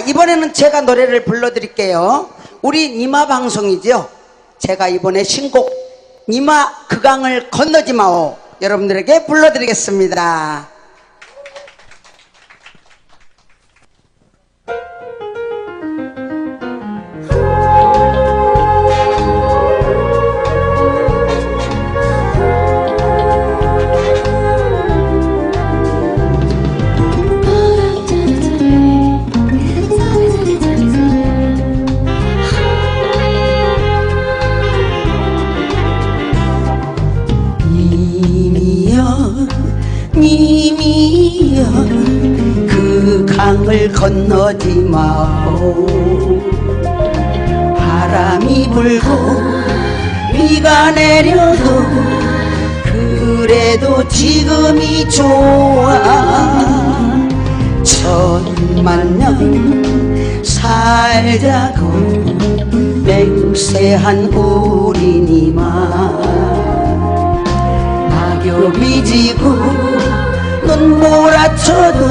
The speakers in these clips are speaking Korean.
이번에는 제가 노래를 불러드릴게요. 우리 니마 방송이죠. 제가 이번에 신곡 니마 그 강을 건너지 마오 여러분들에게 불러드리겠습니다. 님이여 그 강을 건너지 마오. 바람이 불고 비가 내려도 그래도 지금이 좋아. 천만 년 살자고 맹세한 우리니마 낙엽이 지고 눈 몰아쳐도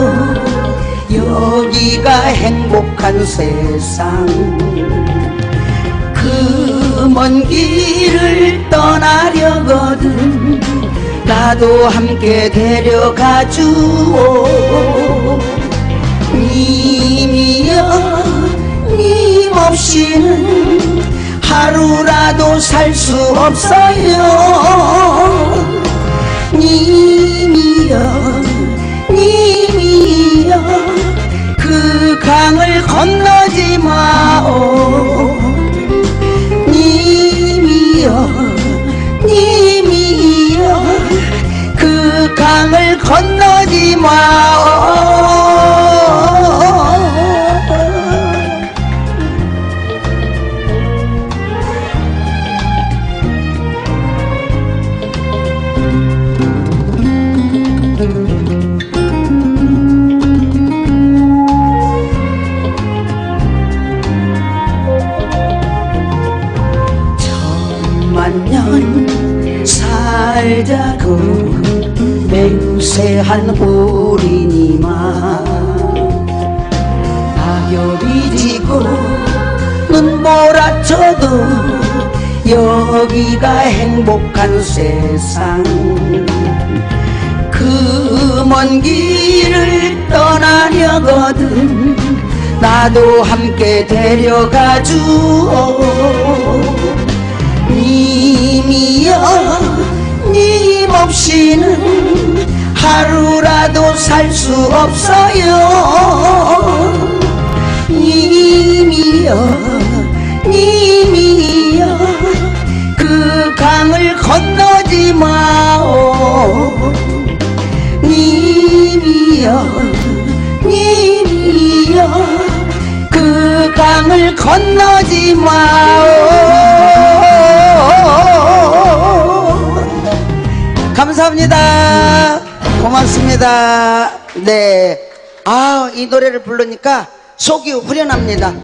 여기가 행복한 세상. 그 먼 길을 떠나려거든 나도 함께 데려가 주오. 님이여 님 없이는 하루라도 살 수 없어요. 님 건너지 마오 천만 년 살자고 맹세한 우리니마 낙엽이 지고 눈 몰아쳐도 여기가 행복한 세상. 그 먼 길을 떠나려거든 나도 함께 데려가 주오 님이여 님 없이는 하루라도 살 수 없어요. 님이여 님이여 그 강을 건너지 마오. 님이여 님이여 그 강을 건너지 마 고맙습니다. 네 아 이 노래를 부르니까 속이 후련합니다